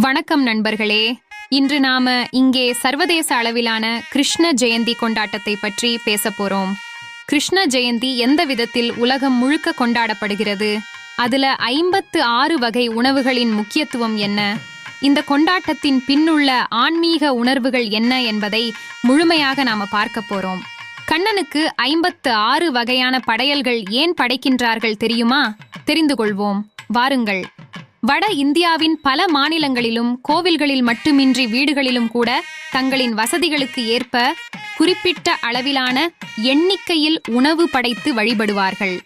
வணக்கம் நண்பர்களே. இன்று நாம இங்கே சர்வதேச அளவிலான கிருஷ்ண ஜெயந்தி கொண்டாட்டத்தை பற்றி பேச போறோம். கிருஷ்ண ஜெயந்தி எந்த விதத்தில் உலகம் முழுக்க கொண்டாடப்படுகிறது? அதுல ஐம்பத்து ஆறு வகை உணவுகளின் முக்கியத்துவம் என்ன? இந்த கொண்டாட்டத்தின் பின்னுள்ள ஆன்மீக உணர்வுகள் என்ன என்பதை முழுமையாக நாம பார்க்க போறோம். கண்ணனுக்கு ஐம்பத்து ஆறு வகையான படையல்கள் ஏன் படைக்கின்றார்கள் தெரியுமா? தெரிந்து கொள்வோம். வாருங்கள். வட இந்தியாவின் பல மாநிலங்களிலும் கோவில்களில் மட்டுமின்றி வீடுகளிலும் கூட தங்களின் வசதிகளுக்கு ஏற்ப குறிப்பிட்ட அளவிலான எண்ணிக்கையில் உணவு படைத்து வழிபடுவார்கள்.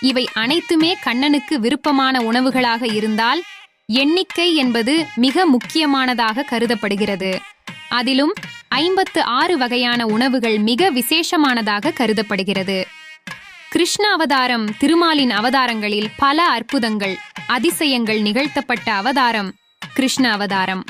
இவை அனைத்துமே கண்ணனுக்கு விருப்பமான உணவுகளாக இருந்தால் எண்ணிக்கை என்பது மிக முக்கியமானதாக கருதப்படுகிறது. அதிலும் ஐம்பத்து ஆறு வகையான உணவுகள் மிக விசேஷமானதாக கருதப்படுகிறது. கிருஷ்ண அவதாரம் திருமாலின் அவதாரங்களில் பல அற்புதங்கள் அதிசயங்கள் நிகழ்த்தப்பட்ட அவதாரம் கிருஷ்ண அவதாரம்.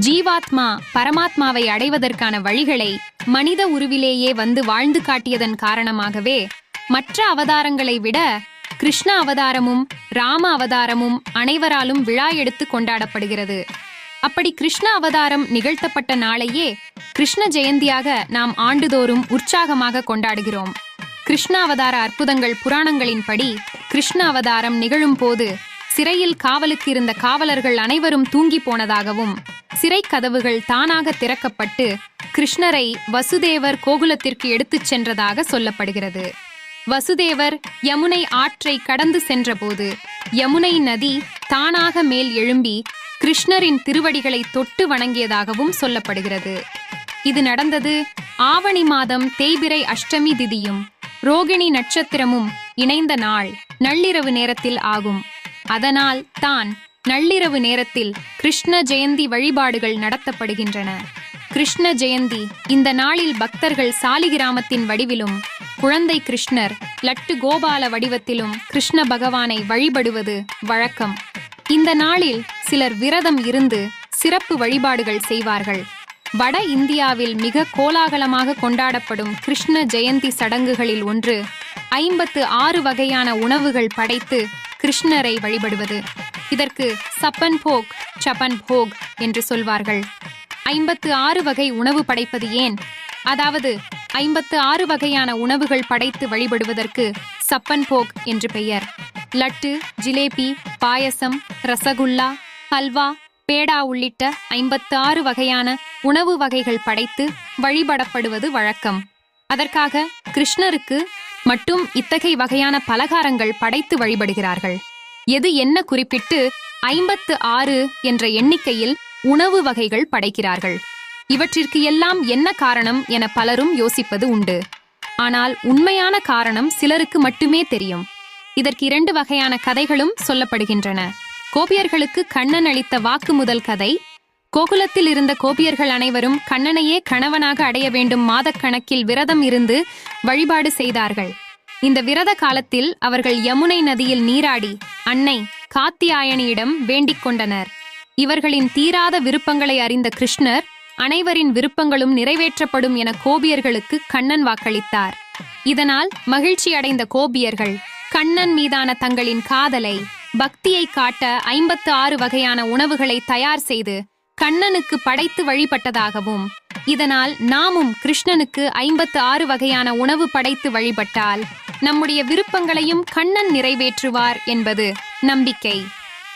ஜீவாத்மா பரமாத்மாவை அடைவதற்கான வழிகளை மனித உருவிலேயே வந்து வாழ்ந்து காட்டியதன் காரணமாகவே மற்ற அவதாரங்களை விட கிருஷ்ண அவதாரமும் ராம அவதாரமும் அனைவராலும் விழா எடுத்து கொண்டாடப்படுகிறது. அப்படி கிருஷ்ண அவதாரம் நிகழ்த்தப்பட்ட நாளையே கிருஷ்ண ஜெயந்தியாக நாம் ஆண்டுதோறும் உற்சாகமாக கொண்டாடுகிறோம். கிருஷ்ணாவதார அற்புதங்கள் புராணங்களின்படி கிருஷ்ணாவதாரம் நிகழும் போது சிறையில் காவலுக்கு இருந்த காவலர்கள் அனைவரும் தூங்கி போனதாகவும் சிறை கதவுகள் தானாக திறக்கப்பட்டு கிருஷ்ணரை வசுதேவர் கோகுலத்திற்கு எடுத்துச் சென்றதாக சொல்லப்படுகிறது. வசுதேவர் யமுனை ஆற்றை கடந்து சென்றபோது யமுனை நதி தானாக மேல் எழும்பி கிருஷ்ணரின் திருவடிகளை தொட்டு வணங்கியதாகவும் சொல்லப்படுகிறது. இது நடந்தது ஆவணி மாதம் தேய்பிரை அஷ்டமி திதியும் ரோகிணி நட்சத்திரமும் இணைந்த நாள் நள்ளிரவு நேரத்தில் ஆகும். அதனால் தான் நள்ளிரவு நேரத்தில் கிருஷ்ண ஜெயந்தி வழிபாடுகள் நடத்தப்படுகின்றன. கிருஷ்ண ஜெயந்தி இந்த நாளில் பக்தர்கள் சாலிகிராமத்தின் வடிவிலும் குழந்தை கிருஷ்ணர் லட்டு கோபால வடிவத்திலும் கிருஷ்ண பகவானை வழிபடுவது வழக்கம். இந்த நாளில் சிலர் விரதம் இருந்து சிறப்பு வழிபாடுகள் செய்வார்கள். வட இந்தியாவில் மிக கோலாகலமாக கொண்டாடப்படும் கிருஷ்ண ஜெயந்தி சடங்குகளில் ஒன்று ஐம்பத்து ஆறு வகையான உணவுகள் படைத்து கிருஷ்ணரை வழிபடுவது. இதற்கு சப்பன் போக் சப்பன் போக் என்று சொல்வார்கள். ஐம்பத்து ஆறு வகை உணவு படைப்பது ஏன்? அதாவது ஐம்பத்து ஆறு வகையான உணவுகள் படைத்து வழிபடுவதற்கு சப்பன் போக் என்று பெயர். லட்டு ஜிலேபி பாயசம் ரசகுல்லா ஹல்வா பேடா உள்ளிட்ட ஐம்பத்து ஆறு வகையான உணவு வகைகள் படைத்து வழிபடப்படுவது வழக்கம். அதற்காக கிருஷ்ணருக்கு மட்டும் இத்தகைய வகையான பலகாரங்கள் படைத்து வழிபடுகிறார்கள். எது என்ன குறிப்பிட்டு ஐம்பத்து ஆறு என்ற எண்ணிக்கையில் உணவு வகைகள் படைக்கிறார்கள். இவற்றிற்கு எல்லாம் என்ன காரணம் என பலரும் யோசிப்பது உண்டு. ஆனால் உண்மையான காரணம் சிலருக்கு மட்டுமே தெரியும். இதற்கு இரண்டு வகையான கதைகளும் சொல்லப்படுகின்றன. கோபியர்களுக்கு கண்ணன் அளித்த வாக்கு முதல் கதை கோகுலத்தில் இருந்த கோபியர்கள் அனைவரும் கண்ணனையே கணவனாக அடைய வேண்டும் மாதக்கணக்கில் விரதம் இருந்து வழிபாடு செய்தார்கள். இந்த விரத காலத்தில் அவர்கள் யமுனை நதியில் நீராடி அன்னை காத்தியாயனியிடம் வேண்டிக் கொண்டனர். இவர்களின் தீராத விருப்பங்களை அறிந்த கிருஷ்ணர் அனைவரின் விருப்பங்களும் நிறைவேற்றப்படும் என கோபியர்களுக்கு கண்ணன் வாக்களித்தார். இதனால் மகிழ்ச்சி அடைந்த கோபியர்கள் கண்ணன் மீதான தங்களின் காதலை பக்தியை காட்ட ஐம்பத்து ஆறு வகையான உணவுகளை தயார் செய்து கண்ணனுக்கு படைத்து வழிபட்டதாகவும் இதனால் நாமும் கிருஷ்ணனுக்கு ஐம்பத்து ஆறு வகையான உணவு படைத்து வழிபட்டால் நம்முடைய விருப்பங்களையும் கண்ணன் நிறைவேற்றுவார் என்பது நம்பிக்கை.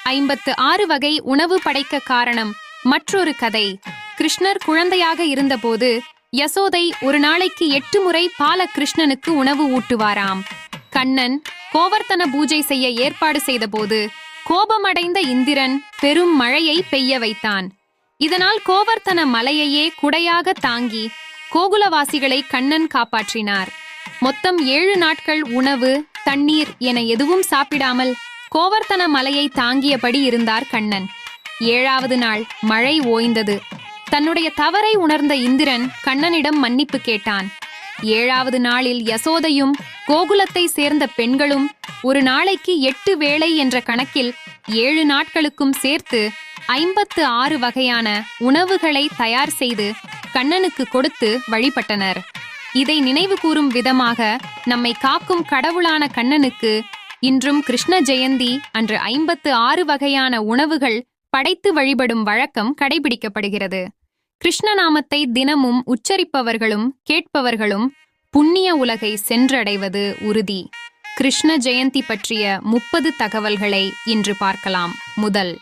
ஐம்பத்து ஆறு வகை உணவு படைக்க காரணம் மற்றொரு கதை. கிருஷ்ணர் குழந்தையாக இருந்தபோது யசோதை ஒரு நாளைக்கு எட்டு முறை பால கிருஷ்ணனுக்கு உணவு ஊட்டுவாராம். கண்ணன் கோவர்த்தன பூஜை செய்ய ஏற்பாடு செய்தபோது கோபமடைந்த இந்திரன் பெரும் மழையை பெய்ய வைத்தான். இதனால் கோவர்த்தன மலையையே குடையாக தாங்கி கோகுலவாசிகளை கண்ணன் காப்பாற்றினார். மொத்தம் ஏழு நாட்கள் உணவு தண்ணீர் என எதுவும் சாப்பிடாமல் கோவர்த்தன மலையை தாங்கியபடி இருந்தார் கண்ணன். ஏழாவது நாள் மழை ஓய்ந்தது. தன்னுடைய தவறை உணர்ந்த இந்திரன் கண்ணனிடம் மன்னிப்பு கேட்டான். ஏழாவது நாளில் யசோதையும் கோகுலத்தை சேர்ந்த பெண்களும் ஒரு நாளைக்கு எட்டு வேளை என்ற கணக்கில் ஏழு நாட்களுக்கும் சேர்த்து ஐம்பத்து ஆறு வகையான உணவுகளை தயார் செய்து கண்ணனுக்கு கொடுத்து வழிபட்டனர். இதை நினைவு கூறும் விதமாக நம்மை காக்கும் கடவுளான கண்ணனுக்கு இன்றும் கிருஷ்ண ஜெயந்தி அன்று ஐம்பத்து ஆறு வகையான உணவுகள் படைத்து வழிபடும் வழக்கம் கடைபிடிக்கப்படுகிறது. கிருஷ்ணநாமத்தை தினமும் உச்சரிப்பவர்களும் கேட்பவர்களும் புண்ணிய உலகை சென்றடைவது உறுதி. கிருஷ்ண ஜெயந்தி பற்றிய முப்பது தகவல்களை இன்று பார்க்கலாம். முதல்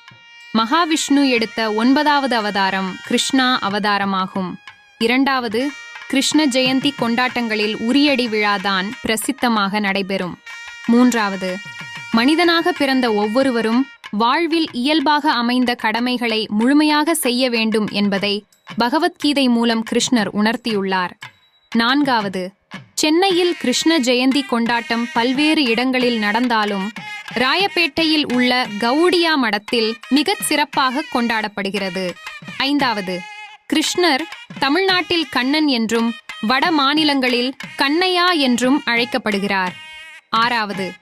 மகாவிஷ்ணு எடுத்த ஒன்பதாவது அவதாரம் கிருஷ்ணா அவதாரமாகும். இரண்டாவது கிருஷ்ண ஜெயந்தி கொண்டாட்டங்களில் உரியடி விழாதான் பிரசித்தமாக நடைபெறும். மூன்றாவது மனிதனாக பிறந்த ஒவ்வொருவரும் வாழ்வில் இயல்பாக அமைந்த கடமைகளை முழுமையாக செய்ய வேண்டும் என்பதை பகவத்கீதை மூலம் கிருஷ்ணர் உணர்த்தியுள்ளார். நான்காவது சென்னையில் கிருஷ்ண ஜெயந்தி கொண்டாட்டம் பல்வேறு இடங்களில் நடந்தாலும் ராயப்பேட்டையில் உள்ள கவுடியா மடத்தில் மிகச் சிறப்பாக கொண்டாடப்படுகிறது. ஐந்தாவது கிருஷ்ணர் தமிழ்நாட்டில் கண்ணன் என்றும் வட மாநிலங்களில் கண்ணையா என்றும் அழைக்கப்படுகிறார். ஆறாவது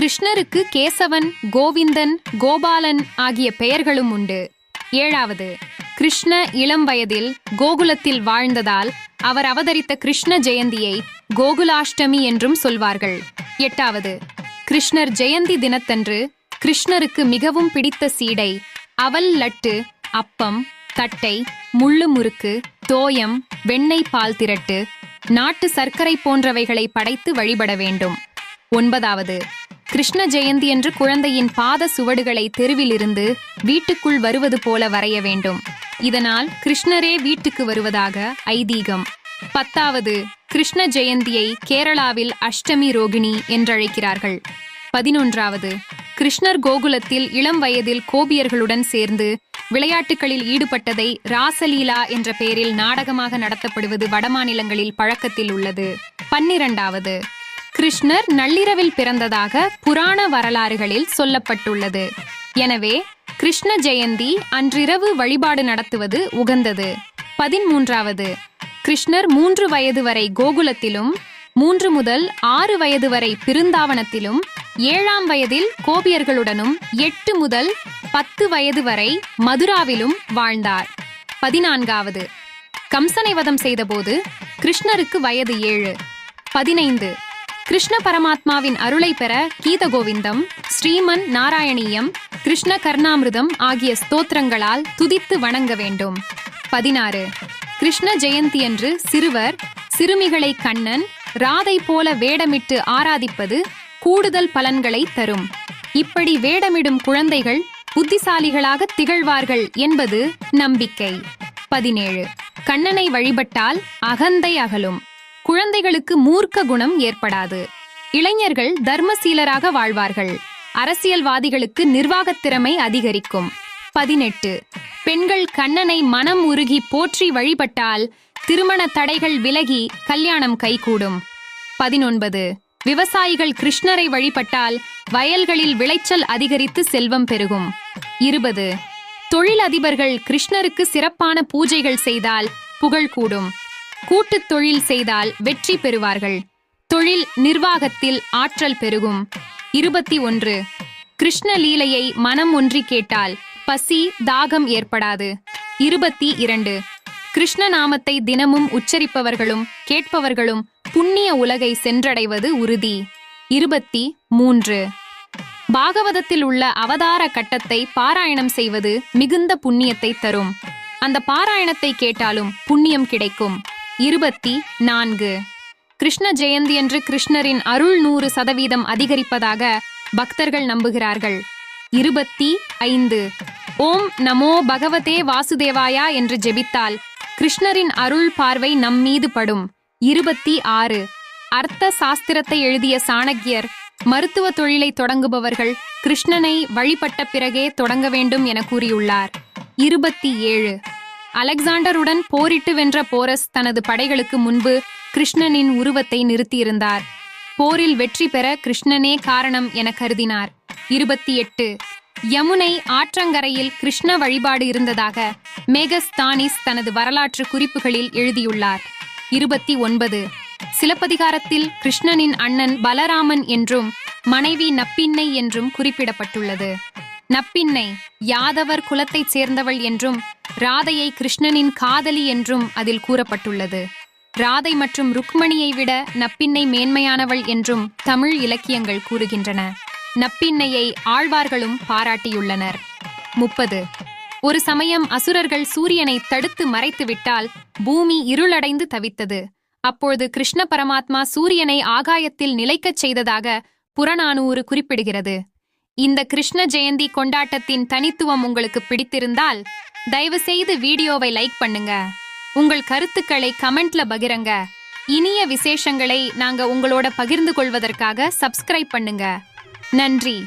கிருஷ்ணருக்கு கேசவன் கோவிந்தன் கோபாலன் ஆகிய பெயர்களும் உண்டு. ஏழாவது கிருஷ்ண இளம் வயதில் கோகுலத்தில் வாழ்ந்ததால் அவர் அவதரித்த கிருஷ்ண ஜெயந்தியை கோகுலாஷ்டமி என்றும் சொல்வார்கள். எட்டாவது கிருஷ்ணர் ஜெயந்தி தினத்தன்று கிருஷ்ணருக்கு மிகவும் பிடித்த சீடை அவல் லட்டு அப்பம் தட்டை முள்ளு முறுக்கு தோயம் வெண்ணெய் பால் திரட்டு நாட்டு சர்க்கரை போன்றவைகளை படைத்து வழிபட வேண்டும். ஒன்பதாவது கிருஷ்ண ஜெயந்தி என்று குழந்தையின் பாத சுவடுகளை தெருவிலிருந்து வீட்டுக்குள் வருவது போல வரைய வேண்டும். இதனால் கிருஷ்ணரே வீட்டுக்கு வருவதாக ஐதீகம். பத்தாவது கிருஷ்ண ஜெயந்தியை கேரளாவில் அஷ்டமி ரோகிணி என்றழைக்கிறார்கள். பதினொன்றாவது கிருஷ்ணர் கோகுலத்தில் இளம் வயதில் கோபியர்களுடன் சேர்ந்து விளையாட்டுகளில் ஈடுபட்டதை ராசலீலா என்ற பெயரில் நாடகமாக நடத்தப்படுவது வடமாநிலங்களில் பழக்கத்தில் உள்ளது. பன்னிரண்டாவது கிருஷ்ணர் நள்ளிரவில் பிறந்ததாக புராண வரலாறுகளில் சொல்லப்பட்டுள்ளது. எனவே கிருஷ்ண ஜெயந்தி அன்றிரவு வழிபாடு நடத்துவது உகந்தது. பதிமூன்றாவது கிருஷ்ணர் மூன்று வயது வரை கோகுலத்திலும் மூன்று முதல் ஆறு வயது வரை பிருந்தாவனத்திலும் ஏழாம் வயதில் கோபியர்களுடனும் எட்டு முதல் பத்து வயது வரை மதுராவிலும் வாழ்ந்தார். பதினான்காவது கம்சனை வதம் செய்தபோது கிருஷ்ணருக்கு வயது ஏழு. பதினைந்து கிருஷ்ண பரமாத்மாவின் அருளை பெற கீத கோவிந்தம் ஸ்ரீமன் நாராயணீயம் கிருஷ்ண கர்ணாமிருதம் ஆகிய ஸ்தோத்திரங்களால் துதித்து வணங்க வேண்டும். பதினாறு. கிருஷ்ண ஜெயந்தியன்று சிறுவர் சிறுமிகளை கண்ணன் ராதை போல வேடமிட்டு ஆராதிப்பது கூடுதல் பலன்களை தரும். இப்படி வேடமிடும் குழந்தைகள் புத்திசாலிகளாக திகழ்வார்கள் என்பது நம்பிக்கை. பதினேழு. கண்ணனை வழிபட்டால் அகந்தை அகலும். குழந்தைகளுக்கு மூர்க்க குணம் ஏற்படாது. இளைஞர்கள் தர்மசீலராக வாழ்வார்கள். அரசியல்வாதிகளுக்கு நிர்வாகத் திறமை அதிகரிக்கும். பதினெட்டு. பெண்கள் கண்ணனை மனம் உருகி போற்றி வழிபட்டால் திருமண தடைகள் விலகி கல்யாணம் கைகூடும். பதினொன்பது. விவசாயிகள் கிருஷ்ணரை வழிபட்டால் வயல்களில் விளைச்சல் அதிகரித்து செல்வம் பெருகும். இருபது. தொழிலதிபர்கள் கிருஷ்ணருக்கு சிறப்பான பூஜைகள் செய்தால் புகழ் கூடும். கூட்டுத் தொழில் செய்தால் வெற்றி பெறுவார்கள். தொழில் நிர்வாகத்தில் ஆற்றல் பெருகும். இருபத்தி ஒன்று. கிருஷ்ண லீலையை மனம் ஒன்றி கேட்டால் பசி தாகம் ஏற்படாது. இருபத்தி இரண்டு. கிருஷ்ண நாமத்தை தினமும் உச்சரிப்பவர்களும் கேட்பவர்களும் புண்ணிய உலகை சென்றடைவது உறுதி. இருபத்தி மூன்று. பாகவதத்தில் உள்ள அவதார கட்டத்தை பாராயணம் செய்வது மிகுந்த புண்ணியத்தை தரும். அந்த பாராயணத்தை கேட்டாலும் புண்ணியம் கிடைக்கும். இருபத்தி நான்கு. கிருஷ்ண ஜெயந்தியன்று கிருஷ்ணரின் அருள் நூறு சதவீதம் அதிகரிப்பதாக பக்தர்கள் நம்புகிறார்கள். இருபத்தி ஐந்து. ஓம் நமோ பகவதே வாசுதேவாயா என்று ஜெபித்தால் கிருஷ்ணரின் அருள் பார்வை நம் மீது படும். இருபத்தி ஆறு. அர்த்த சாஸ்திரத்தை எழுதிய சாணக்கியர் மருத்துவ தொழிலை தொடங்குபவர்கள் கிருஷ்ணனை வழிபட்ட பிறகே தொடங்க வேண்டும் என கூறியுள்ளார். இருபத்தி ஏழு. அலெக்சாண்டருடன் போரிட்டு வென்ற போரஸ் தனது படைகளுக்கு முன்பு கிருஷ்ணனின் உருவத்தை நிறுத்தியிருந்தார். போரில் வெற்றி பெற கிருஷ்ணனே காரணம் என கருதினார். இருபத்தி எட்டு யமுனை ஆற்றங்கரையில் கிருஷ்ண வழிபாடு இருந்ததாக மேகஸ்தானிஸ் தனது வரலாற்று குறிப்புகளில் எழுதியுள்ளார். இருபத்தி ஒன்பது சிலப்பதிகாரத்தில் கிருஷ்ணனின் அண்ணன் பலராமன் என்றும் மனைவி நப்பின்னை என்றும் குறிப்பிடப்பட்டுள்ளது. நப்பின்னை யாதவர் குலத்தைச் சேர்ந்தவள் என்றும் ராதையை கிருஷ்ணனின் காதலி என்றும் அதில் கூறப்பட்டுள்ளது. ராதை மற்றும் ருக்மணியை விட நப்பின்னை மேன்மையானவள் என்றும் தமிழ் இலக்கியங்கள் கூறுகின்றன. நப்பின்னையை ஆழ்வார்களும் பாராட்டியுள்ளனர். முப்பது. ஒரு சமயம் அசுரர்கள் சூரியனை தடுத்து மறைத்து விட்டால் பூமி இருளடைந்து தவித்தது. அப்பொழுது கிருஷ்ண பரமாத்மா சூரியனை ஆகாயத்தில் நிலைக்கச் செய்ததாக புறநானூறு குறிப்பிடுகிறது. இந்த கிருஷ்ண ஜெயந்தி கொண்டாட்டத்தின் தனித்துவம் உங்களுக்கு பிடித்திருந்தால் தயவு செய்து வீடியோவை லைக் பண்ணுங்க. உங்கள் கருத்துக்களை கமெண்ட்ல பகிரங்க. இனிய விசேஷங்களை நாங்க உங்களோட பகிர்ந்து கொள்வதற்காக சப்ஸ்கிரைப் பண்ணுங்க. நன்றி.